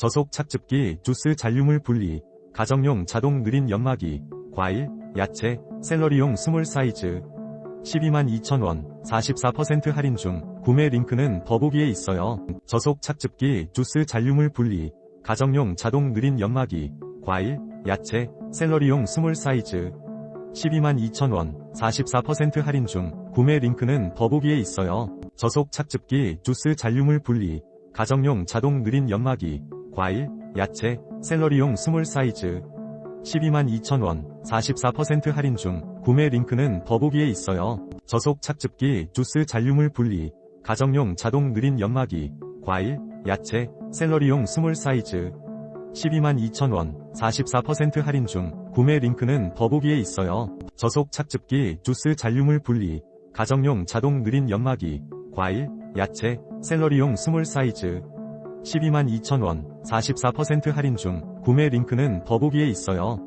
저속 착즙기, 주스 잔류물 분리, 가정용 자동 느린 연마기, 과일, 야채, 샐러리용 스몰 사이즈. 122,000원, 44% 할인 중, 구매 링크는 더보기에 있어요. 저속 착즙기, 주스 잔류물 분리, 가정용 자동 느린 연마기, 과일, 야채, 샐러리용 스몰 사이즈. 122,000원, 44% 할인 중, 구매 링크는 더보기에 있어요. 저속 착즙기, 주스 잔류물 분리, 가정용 자동 느린 연마기, 과일, 야채, 샐러리용 스몰 사이즈. 122,000원, 44% 할인 중, 구매 링크는 더보기에 있어요. 저속 착즙기, 주스 잔류물 분리, 가정용 자동 느린 연마기, 과일, 야채, 샐러리용 스몰 사이즈. 122,000원, 44% 할인 중, 구매 링크는 더보기에 있어요. 저속 착즙기, 주스 잔류물 분리, 가정용 자동 느린 연마기, 과일, 야채, 샐러리용 스몰 사이즈. 122,000원, 44% 할인 중, 구매 링크는 더보기에 있어요.